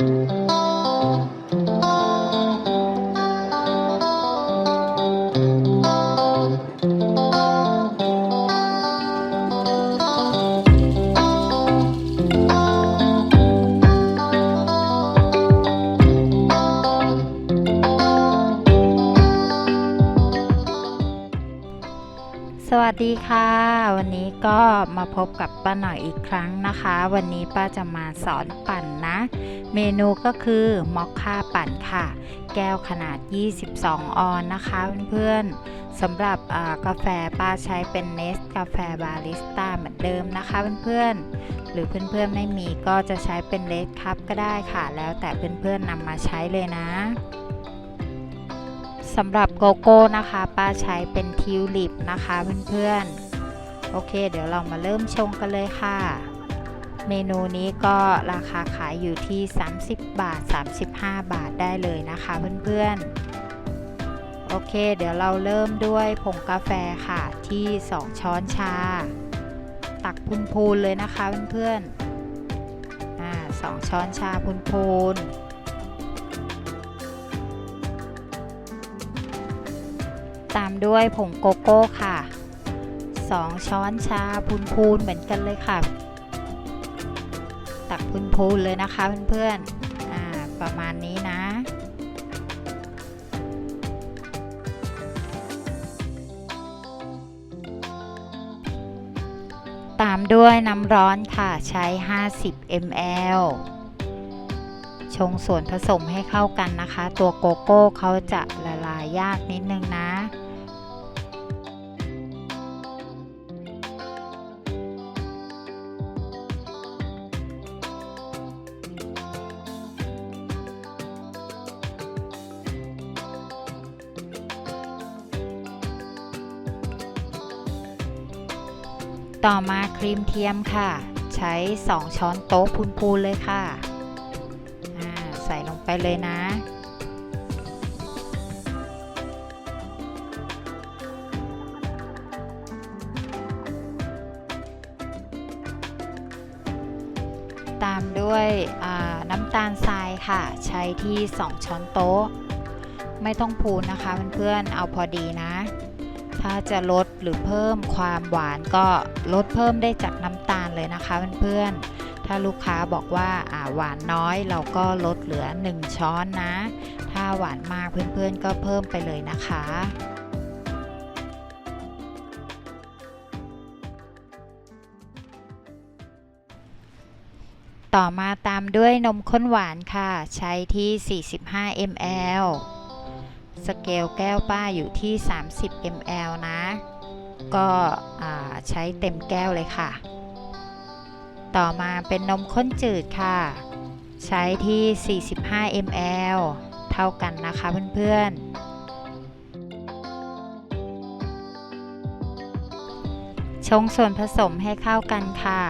Thank you. สวัสดีค่ะ วันนี้ก็มาพบกับป้าหน่อยอีกครั้งนะคะ วันนี้ป้าจะมาสอนปั่นนะ เมนูก็คือมอคค่าปั่นค่ะ แก้วขนาด 22 ออนนะคะเพื่อนๆสำหรับกาแฟป้าใช้เป็นเนสกาแฟบาริสต้าเหมือนเดิมนะคะเพื่อนๆหรือเพื่อนๆไม่มีก็จะใช้เป็นเลดคัพก็ได้ค่ะ แล้วแต่เพื่อนๆนำมาใช้เลยนะ สำหรับโกโก้นะคะป้าใช้เป็นทิวลิปนะคะเพื่อนๆ โอเค เดี๋ยวเรามาเริ่มชงกันเลยค่ะ เมนูนี้ก็ราคาขายอยู่ที่ 30 บาท 35 บาทได้เลยนะคะเพื่อนๆ โอเค เดี๋ยวเราเริ่มด้วยผงกาแฟค่ะที่ 2 ช้อนชา ตักพูนๆเลยนะคะเพื่อนๆ อ่าสองช้อนชาพูนๆ ตามด้วยผงโกโก้ค่ะ 2 ช้อนชาพูนๆเหมือนกันเลยค่ะ ตักพูนๆเลยนะคะเพื่อนๆอ่าประมาณนี้นะตามด้วยน้ำร้อนค่ะใช้ 50 ml ชงส่วนผสมให้เข้ากันนะคะ ตัวโกโก้เขาจะละลายยากนิดนึงนะ ต่อมาครีมเทียมค่ะ ใช้ 2 ช้อนโต๊ะพูนๆเลยค่ะใส่ลงไปเลยนะตามด้วยน้ำตาลทรายค่ะ ใช้ที่ 2 ช้อนโต๊ะ ไม่ต้องพูนนะคะเพื่อนๆเอาพอดีนะ ถ้าจะลดหรือเพิ่มความหวานก็ลดเพิ่มได้จากน้ำตาลเลยนะคะเพื่อนๆ ถ้าลูกค้าบอกว่าหวานน้อยเราก็ลดเหลือ 1 ช้อนนะ ถ้าหวานมากเพื่อนๆ ก็เพิ่มไปเลยนะคะต่อมาตามด้วยนมข้นหวานค่ะ ใช้ที่ 45 ml สเกลแก้วป้าอยู่ที่ 30 ml นะ ก็ใช้เต็มแก้วเลยค่ะ ต่อมาเป็นนมข้นจืดค่ะ ใช้ที่ 45 ml เท่ากันนะคะเพื่อนๆชงส่วนผสมให้เข้ากันค่ะ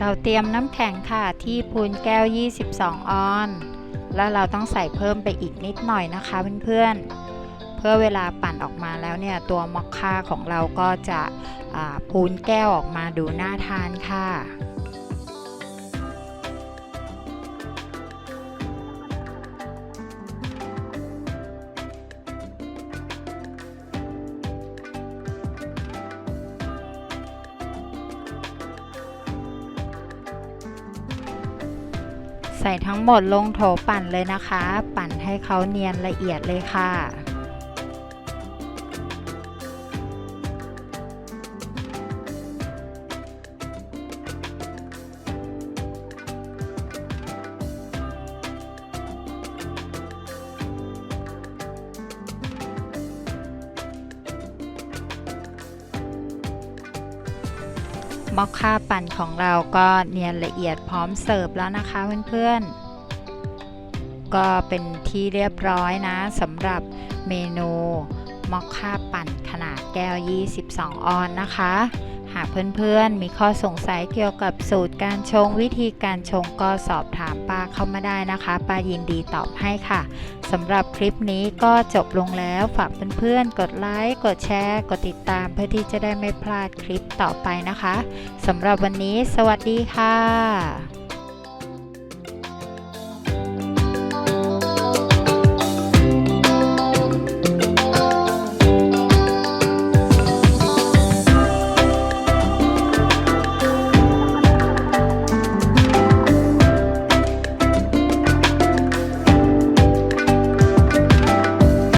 เราเตรียมน้ำแข็งค่ะที่พูนแก้ว 22 ออน แล้วเราต้องใส่เพิ่มไปอีกนิดหน่อยนะคะเพื่อนๆ เพื่อเวลาปั่นออกมาแล้วเนี่ย ตัวมอคค่าของเราก็จะพูนแก้วออกมาดูน่าทานค่ะ ใส่ทั้งหมดลงโถปั่นเลยนะคะ ปั่นให้เขาเนียนละเอียดเลยค่ะ มอคค่าปั่นของเราก็เนียนละเอียดพร้อมเสิร์ฟแล้วนะคะเพื่อนๆ ก็เป็นที่เรียบร้อยนะสำหรับเมนูมอคค่าปั่นขนาดแก้ว 22 ออนนะคะ หากเพื่อนๆ มีข้อสงสัยเกี่ยวกับสูตรการชงวิธีการชงก็สอบถามป้าเข้ามาได้นะคะป้ายินดีตอบให้ค่ะสำหรับคลิปนี้ก็จบลงแล้วฝากเพื่อนๆ กดไลค์กดแชร์ กดติดตามเพื่อที่จะได้ไม่พลาดคลิปต่อไปนะคะสำหรับวันนี้ สวัสดีค่ะ